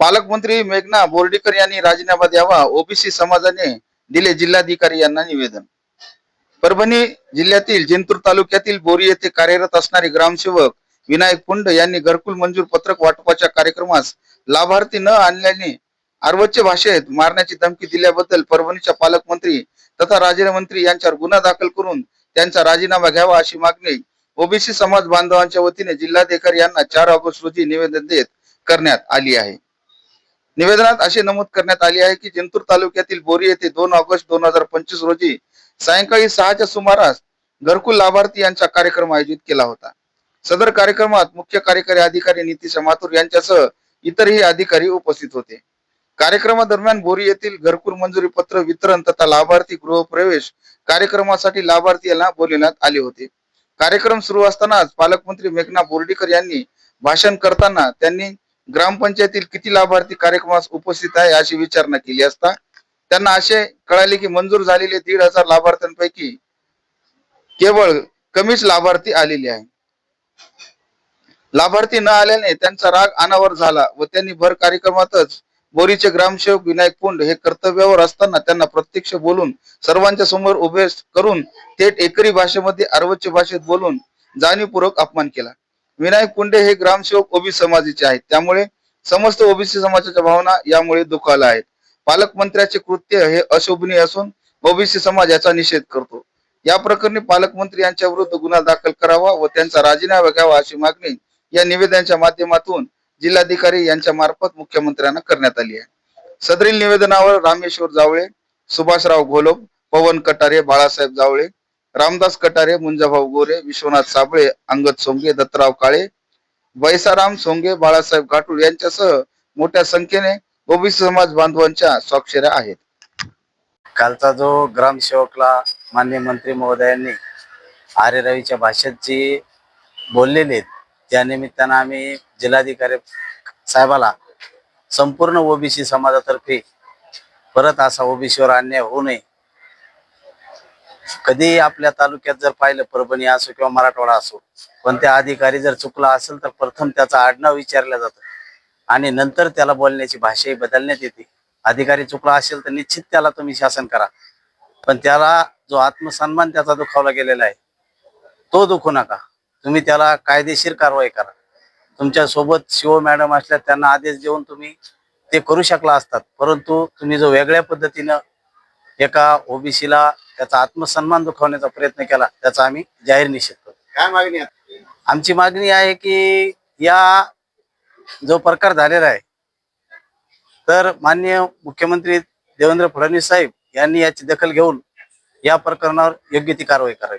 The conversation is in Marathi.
पालकमंत्री मेघना बोर्डीकर यांनी राजीनामा द्यावा ओबीसी समाजाने दिले जिल्हाधिकारी यांना निवेदन. परभणी जिल्ह्यातील जिंतूर तालुक्यातील बोरी येथे कार्यरत असणारे ग्रामसेवक विनायक पुंड यांनी घरकुल मंजूर पत्रक वाटपाच्या कार्यक्रमास लाभार्थी न आणल्याने अर्वच्य भाषेत मारण्याची धमकी दिल्याबद्दल परभणीच्या पालकमंत्री तथा राज्यमंत्री यांच्यावर गुन्हा दाखल करून त्यांचा राजीनामा घ्यावा अशी मागणी ओबीसी समाज बांधवांच्या वतीने जिल्हाधिकारी यांना चार ऑगस्ट रोजी निवेदन देत करण्यात आली आहे. निवेदनात असे नमूद करण्यात आले आहे की जिंतूर तालुक्यातील बोरी येथे दोन ऑगस्ट दोन हजार पंचवीस रोजी सायंकाळी सहाच्या सुमारास घरकुल लाभार्थी यांचा कार्यक्रम आयोजित केला होता. सदर कार्यक्रमात मुख्य कार्यकारी अधिकारी नितीश माथुर यांच्यासह इतरही अधिकारी उपस्थित होते. कार्यक्रमादरम्यान बोरी येथील घरकुल मंजुरी पत्र वितरण तथा लाभार्थी गृहप्रवेश कार्यक्रमासाठी लाभार्थी यांना बोलविण्यात आले होते. कार्यक्रम सुरू असतानाच पालकमंत्री मेघना बोर्डीकर यांनी भाषण करताना त्यांनी ग्रामपंचायतील किती लाभार्थी कार्यक्रमास उपस्थित आहे अशी विचारणा केली असता त्यांना असे कळाले की मंजूर झालेले दीड हजार लाभार्थ्यांपैकी केवळ कमीच लाभार्थी आलेले आहे. लाभार्थी न आल्याने त्यांचा राग अनावर झाला व त्यांनी भर कार्यक्रमातच बोरीचे ग्रामसेवक विनायक पुंड हे कर्तव्यावर असताना त्यांना प्रत्यक्ष बोलून सर्वांच्या समोर उभे करून थेट एकरी भाषेमध्ये अर्वच्य भाषेत बोलून जाणीवपूर्वक अपमान केला. विनायक पुंडे हे ग्रामसेवक ओबीसी समाजाचे आहेत. त्यामुळे समस्त ओबीसी समाजाच्या भावना यामुळे दुखावल्या आहेत. पालकमंत्र्याचे कृत्य हे अशोभनीय असून ओबीसी समाज याचा निषेध करतो. या प्रकरणी पालकमंत्री यांच्या विरुद्ध गुन्हा दाखल करावा व त्यांचा राजीनामा घ्यावा अशी मागणी या निवेदनाच्या माध्यमातून जिल्हाधिकारी यांच्या मार्फत मुख्यमंत्र्यांना करण्यात आली आहे. सदरील निवेदनावर रामेश्वर जावळे सुभाषराव घोलोब पवन कटारे बाळासाहेब जावळे रामदास कटारे मुंजाभाऊ गोरे विश्वनाथ साबळे अंगद सोंगे दत्तराव काळे वैसाराम सोंगे बाळासाहेब घाटूळ यांच्यासह मोठ्या संख्येने ओबीसी समाज बांधवांच्या स्वाक्षऱ्या आहेत. कालचा जो ग्रामसेवकला मान्य मंत्री महोदयांनी आर्य रवीच्या भाषेत जी बोललेले आहेत त्या निमित्तानं आम्ही जिल्हाधिकारी साहेबाला संपूर्ण ओबीसी समाजातर्फे परत असा ओबीसीवर अन्याय होऊ नये. कधी आपल्या तालुक्यात जर पाहिलं परभणी असो किंवा मराठवाडा असो पण त्या अधिकारी जर चुकला असेल तर प्रथम त्याचा आडनाव विचारलं जातं आणि नंतर त्याला बोलण्याची भाषाही बदलण्यात येते. अधिकारी चुकला असेल तर निश्चित त्याला तुम्ही शासन करा. पण त्याला जो आत्मसन्मान त्याचा दुखावला गेलेला आहे तो दुखू नका. तुम्ही त्याला कायदेशीर कारवाई करा. तुमच्यासोबत शिव मॅडम असल्या त्यांना आदेश देऊन तुम्ही ते करू शकला असतात. परंतु तुम्ही जो वेगळ्या पद्धतीनं एका ओबीसीला त्याचा आत्मसन्मान दुखावण्याचा प्रयत्न केला त्याचा आम्ही जाहीर निषेध करतो. काय मागणी? आमची मागणी आहे की या जो प्रकार झालेला आहे तर माननीय मुख्यमंत्री देवेंद्र फडणवीस साहेब यांनी याची दखल घेऊन या प्रकरणावर योग्य ती कारवाई करावी.